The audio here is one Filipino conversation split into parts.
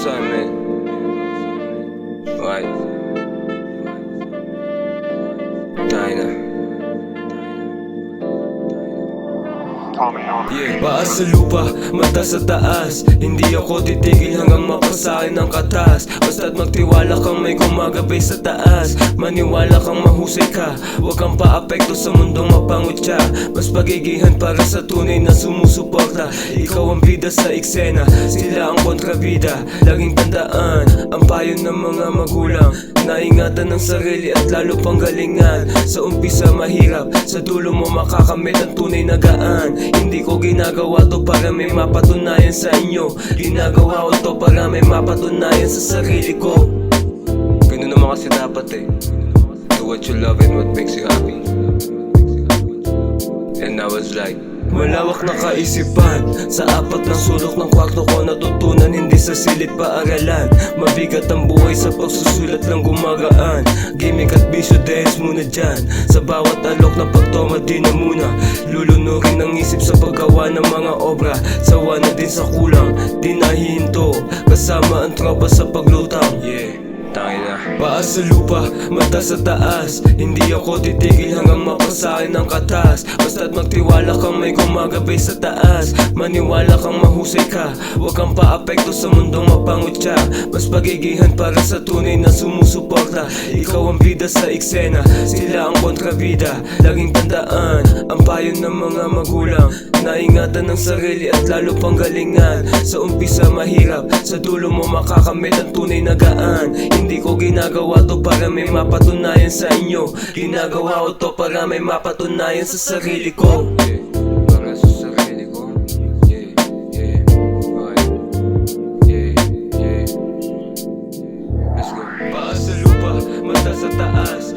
something. Right. Aynen. Yeah. Paas sa lupa, mata sa taas. Hindi ako titigil hanggang mapasakin ng katas. Basta't magtiwala kang may gumagabay sa taas. Maniwala kang mahusay ka Huwag kang paapekto sa mundong mapangutya Mas pagigihan para sa tunay na sumusuporta. Ikaw ang bida sa eksena Sila ang kontrabida. Laging tandaan Ang payo ng mga magulang. Naingatan ng sarili at lalo pang galingan. Sa umpisa mahirap. Sa dulo mo makakamit ang tunay na gaan Hindi ko ginagawa to para may mapatunayan sa inyo Ginagawa ko to para may mapatunayan sa sarili ko Ganun naman kasi dapat eh. Do what you love and what makes you happy. And I was like, Malawak na kaisipan. Sa apat na sulok ng kwarto ko natutunan Hindi sa silid paaralan. Mabigat ang buhay sa pagsusulat lang gumagaan. Gimmick at bisyo dance muna dyan. Sa bawat alok na pagtoma di na muna. Lulunurin ang isip sa paggawa ng mga obra. Sawa na din sa kulang Di nahihinto Kasama ang tropa sa paglutang. Yeah, Paas sa lupa, mata sa taas. Hindi ako titigil hanggang mapasakin ng katas. Basta't magtiwala kang may gumagabay sa taas. Maniwala kang mahusay ka. Huwag kang paapekto sa mundong mapangutya Mas pagigihan para sa tunay na sumusuporta. Ikaw ang bida sa eksena Sila ang kontrabida. Laging tandaan Ang payo ng mga magulang. Naingatan ng sarili at lalo pang galingan. Sa umpisa mahirap. Sa dulo mo makakamit ang tunay na gaan Hindi ko ginagawa to para may mapatunayan sa inyo Ginagawa ko to para may mapatunayan sa sarili ko Yeah, para sa sarili ko. Yeah, yeah, okay. Yeah, yeah. Let's go. Paas sa lupa, mata sa taas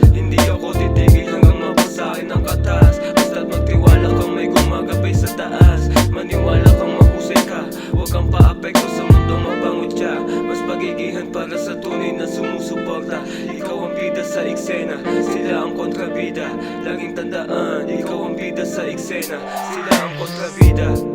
eksena. Sila ang kontrabida Laging tandaan Ikaw ang bida sa eksena. Sila ang kontrabida